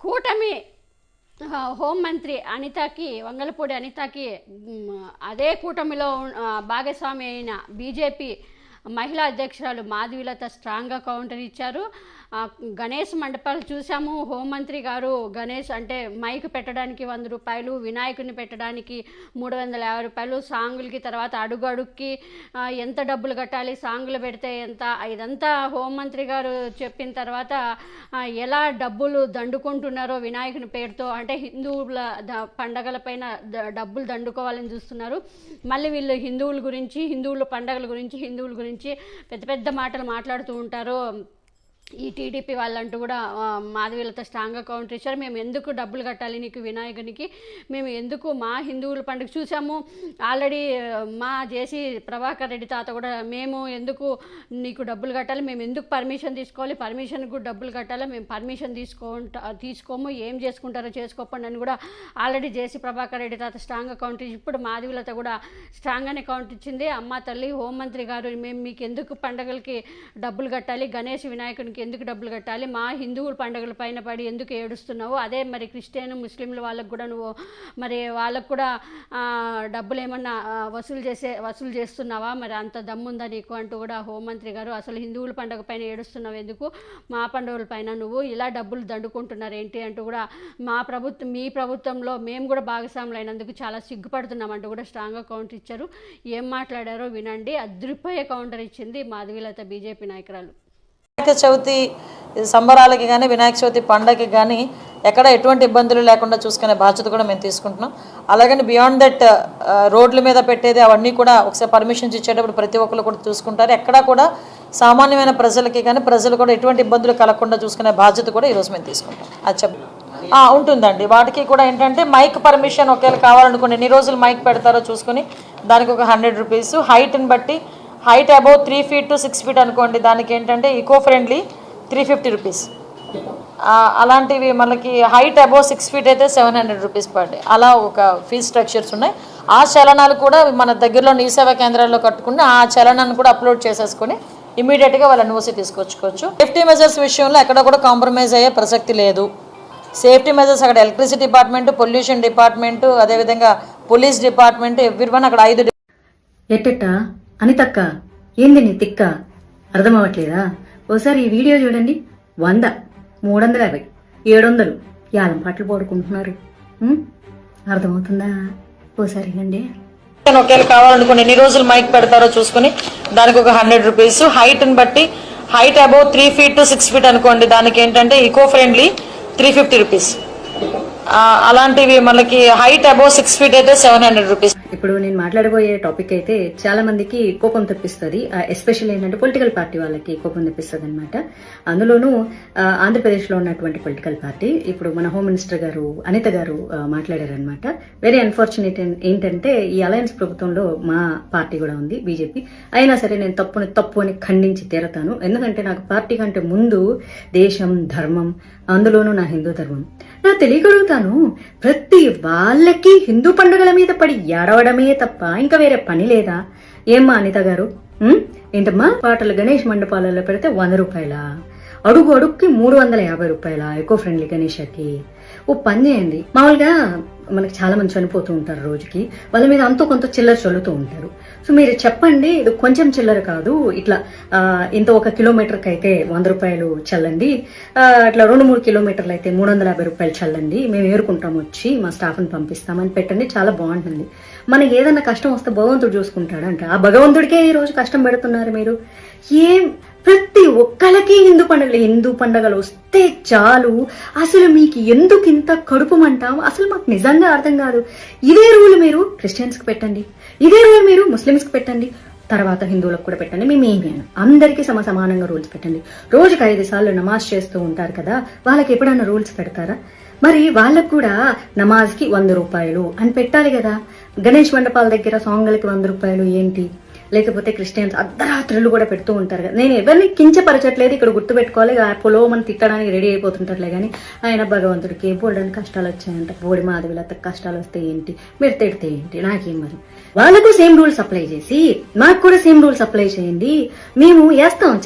కూటమి హోంమంత్రి అనితకి వంగలపూడి అనితకి అదే కూటమిలో భాగస్వామి అయిన బీజేపీ మహిళా అధ్యక్షురాలు మాధవీలత స్ట్రాంగ్గా కౌంటర్ ఇచ్చారు. గణేష్ మండపాలు చూసాము హోంమంత్రి గారు గణేష్ అంటే మైక్ పెట్టడానికి వంద రూపాయలు వినాయకుని పెట్టడానికి మూడు వందల యాభై రూపాయలు సాంగులకి తర్వాత అడుగు అడుగుకి ఎంత డబ్బులు కట్టాలి సాంగులు పెడితే ఎంత ఇదంతా హోంమంత్రి గారు చెప్పిన తర్వాత ఎలా డబ్బులు దండుకుంటున్నారో వినాయకుని పేరుతో అంటే హిందువుల పండగల పైన డబ్బులు దండుకోవాలని చూస్తున్నారు. మళ్ళీ వీళ్ళు హిందువుల గురించి హిందువుల పండగల గురించి హిందువుల గురించి పెద్ద పెద్ద మాటలు మాట్లాడుతూ ఉంటారు. ఈ టీడీపీ వాళ్ళంటూ కూడా ఆ, మాధవీలతో స్ట్రాంగ్గా కౌంటర్ ఇచ్చారు. మేము ఎందుకు డబ్బులు కట్టాలి నీకు వినాయకునికి? మేము ఎందుకు మా హిందువుల పండుగ చూసాము? ఆల్రెడీ మా జేసీ ప్రభాకర్ రెడ్డి తాత కూడా మేము ఎందుకు నీకు డబ్బులు కట్టాలి? మేము ఎందుకు పర్మిషన్ తీసుకోవాలి? పర్మిషన్ కూడా డబ్బులు కట్టాలి? మేము పర్మిషన్ తీసుకోంట తీసుకోము. ఏం చేసుకుంటారో చేసుకోపండి అని కూడా ఆల్రెడీ జేసీ ప్రభాకర్ రెడ్డి తాత స్ట్రాంగ్గా కౌంటర్ ఇచ్చి ఇప్పుడు మాధవీలత కూడా స్ట్రాంగ్గానే కౌంటర్ ఇచ్చింది. అమ్మ తల్లి హోంమంత్రి గారు మేము మీకు ఎందుకు పండగలకి డబ్బులు కట్టాలి? గణేష్ వినాయకునికి ఎందుకు డబ్బులు కట్టాలి? మా హిందువుల పండుగల పైన పడి ఎందుకు ఏడుస్తున్నావు? అదే మరి క్రిస్టియన్ ముస్లింల వాళ్ళకు కూడా నువ్వు మరి వాళ్ళకు కూడా డబ్బులు ఏమన్నా వసూలు చేసే వసూలు చేస్తున్నావా? మరి అంత దమ్ముందా నీకు అంటూ కూడా హోంమంత్రి గారు అసలు హిందువుల పండుగ పైన ఏడుస్తున్నావు ఎందుకు? మా పండుగల పైన నువ్వు ఇలా డబ్బులు దండుకుంటున్నారు ఏంటి? అంటూ కూడా మా ప్రభుత్వం మీ ప్రభుత్వంలో మేము కూడా భాగస్వాములు అయినందుకు చాలా సిగ్గుపడుతున్నాం అంటూ కూడా స్ట్రాంగ్గా కౌంటర్ ఇచ్చారు. ఏం మాట్లాడారో వినండి. అద్రిపోయే కౌంటర్ ఇచ్చింది మాధవీలత బీజేపీ నాయకురాలు. వినాయక చవితి సంబరాలకి కానీ వినాయక చవితి పండగకి కానీ ఎక్కడ ఎటువంటి ఇబ్బందులు లేకుండా చూసుకునే బాధ్యత కూడా మేము తీసుకుంటున్నాం. అలాగని బియాండ్ దట్ రోడ్ల మీద పెట్టేది అవన్నీ కూడా ఒకసారి పర్మిషన్స్ ఇచ్చేటప్పుడు ప్రతి ఒక్కరు కూడా చూసుకుంటారు. ఎక్కడా కూడా సామాన్యమైన ప్రజలకి కానీ ప్రజలు కూడా ఎటువంటి ఇబ్బందులు కలగకుండా చూసుకునే బాధ్యత కూడా ఈరోజు మేము తీసుకుంటాం. అది చెప్ ఉంటుందండి. వాటికి కూడా ఏంటంటే మైక్ పర్మిషన్ ఒకవేళ కావాలనుకోండి ఎన్ని రోజులు మైక్ పెడతారో చూసుకొని దానికి ఒక హండ్రెడ్ రూపీస్ హైట్ని బట్టి height above three feet to six feet అనుకోండి. దానికి ఏంటంటే eco friendly three fifty rupees అలాంటివి మనకి హైట్ అబౌవ్ సిక్స్ ఫీట్ అయితే seven hundred rupees per day అలా ఒక ఫీజ్ స్ట్రక్చర్స్ ఉన్నాయి. ఆ చలనాలు కూడా మన దగ్గరలో నీ సేవా కేంద్రాల్లో కట్టుకుని ఆ చలనాన్ని కూడా అప్లోడ్ చేసేసుకొని ఇమీడియట్గా వాళ్ళ ఎన్ఓసి తీసుకొచ్చుకోవచ్చు. సేఫ్టీ మెజర్స్ విషయంలో ఎక్కడ కూడా కాంప్రమైజ్ అయ్యే ప్రసక్తి లేదు. సేఫ్టీ మెజర్స్ అక్కడ ఎలక్ట్రిసిటీ డిపార్ట్మెంట్ పొల్యూషన్ డిపార్ట్మెంట్ అదేవిధంగా పోలీస్ డిపార్ట్మెంట్ ఎవ్రీ వన్ అక్కడ ఐదు ఎట్టెట్ట అనితక్క ఏంది నీ తిక్క? అర్థమవ్వట్లేదా? ఓసారి ఈ వీడియో చూడండి. వంద. మూడు వందల యాభై. ఏడు వందలు యాలం పాటలు పాడుకుంటున్నారు. అర్థమవుతుందా? ఓసారి అండి ఒకవేళ కావాలనుకోండి ఎన్ని రోజులు మైక్ పెడతారో చూసుకుని దానికి ఒక హండ్రెడ్ రూపీస్. హైట్ని బట్టి height above three feet to six feet అనుకోండి. దానికి ఏంటంటే eco friendly three fifty rupees అలాంటివి మనకి హైట్ అబౌవ్ సిక్స్ ఫీట్ అయితే సెవెన్ హండ్రెడ్ రూపీస్ ఇప్పుడు నేను మాట్లాడబోయే టాపిక్ అయితే చాలా మందికి కోపం తెప్పిస్తుంది. ఎస్పెషల్లీ ఏంటంటే పొలిటికల్ పార్టీ వాళ్ళకి కోపం తెప్పిస్తుంది అనమాట అందులోనూ ఆంధ్రప్రదేశ్లో ఉన్నటువంటి పొలిటికల్ పార్టీ ఇప్పుడు మన హోమ్ మినిస్టర్ గారు అనిత గారు మాట్లాడారనమాట వెరీ అన్ఫార్చునేట్ ఏంటంటే ఈ అలయన్స్ ప్రభుత్వంలో మా పార్టీ కూడా ఉంది బీజేపీ అయినా సరే నేను తప్పుని తప్పు అని ఖండించి తీరతాను. ఎందుకంటే నాకు పార్టీ కంటే ముందు దేశం ధర్మం అందులోనూ నా హిందూ ధర్మం. నా తెలియగలుగుతాను. ప్రతి వాళ్ళకి హిందూ పండుగల మీద పడి ఏడవడమే తప్ప ఇంకా వేరే పని లేదా? ఏమ్మా అనిత గారు? ఏంటమ్మా? పాటలు గణేష్ మండపాలలో పెడితే వంద రూపాయల? అడుగు అడుగుకి మూడు వందల యాభై రూపాయల? Eco friendly గణేషకి. ఓ పని చేయండి. మామూలుగా మనకి చాలా మంది చనిపోతూ ఉంటారు రోజుకి. వాళ్ళ మీద అంతో కొంత చిల్లర చల్లుతూ ఉంటారు. సో మీరు చెప్పండి ఇది కొంచెం చిల్లర కాదు. ఇట్లా ఇంత ఒక కిలోమీటర్కి అయితే వంద రూపాయలు చల్లండి. అట్లా ఇట్లా రెండు మూడు కిలోమీటర్లు అయితే మూడు వందల యాభై రూపాయలు చల్లండి. మేము ఏరుకుంటాం వచ్చి మా స్టాఫ్ని పంపిస్తామని పెట్టండి చాలా బాగుంటుంది. మనకి ఏదైనా కష్టం వస్తే భగవంతుడు చూసుకుంటాడంట ఆ భగవంతుడికే ఈ రోజు కష్టం పెడుతున్నారు మీరు? ఏం ప్రతి ఒక్కళ్ళకి హిందూ పండుగలు హిందూ పండుగలు వస్తే చాలు. అసలు మీకు ఎందుకు ఇంత కడుపు మంటాం అసలు మాకు నిజంగా అర్థం కాదు. ఇదే రూల్ మీరు క్రిస్టియన్స్కి పెట్టండి. ఇదే రూల్ మీరు ముస్లిమ్స్కి పెట్టండి. తర్వాత హిందువులకు కూడా పెట్టండి. మేము ఏమి అందరికీ సమ సమానంగా రూల్స్ పెట్టండి. రోజుకి ఐదు సార్లు నమాజ్ చేస్తూ ఉంటారు కదా వాళ్ళకి ఎప్పుడైనా రూల్స్ పెడతారా? మరి వాళ్ళకు కూడా నమాజ్కి వంద రూపాయలు అని పెట్టాలి కదా. గణేష్ మండపాల దగ్గర సాంగులకి వంద రూపాయలు ఏంటి? లేకపోతే క్రిస్టియన్స్ అర్ధరాత్రులు కూడా పెడుతూ ఉంటారు కదా. నేను ఎవరిని కించపరచట్లేదు ఇక్కడ గుర్తుపెట్టుకోవాలి. ఆ పొలో మనం తిట్టడానికి రెడీ అయిపోతుంటారులే కానీ ఆయన భగవంతుడికి బోల్డని కష్టాలు వచ్చాయంట. బోడి మాధవిలత కష్టాలు వస్తే ఏంటి? మీరు తిడితే ఏంటి? నాకేం మరి? వాళ్ళకు సేమ్ రూల్స్ అప్లై చేసి మాకు కూడా సేమ్ రూల్స్ అప్లై చేయండి. మేము వేస్తాం.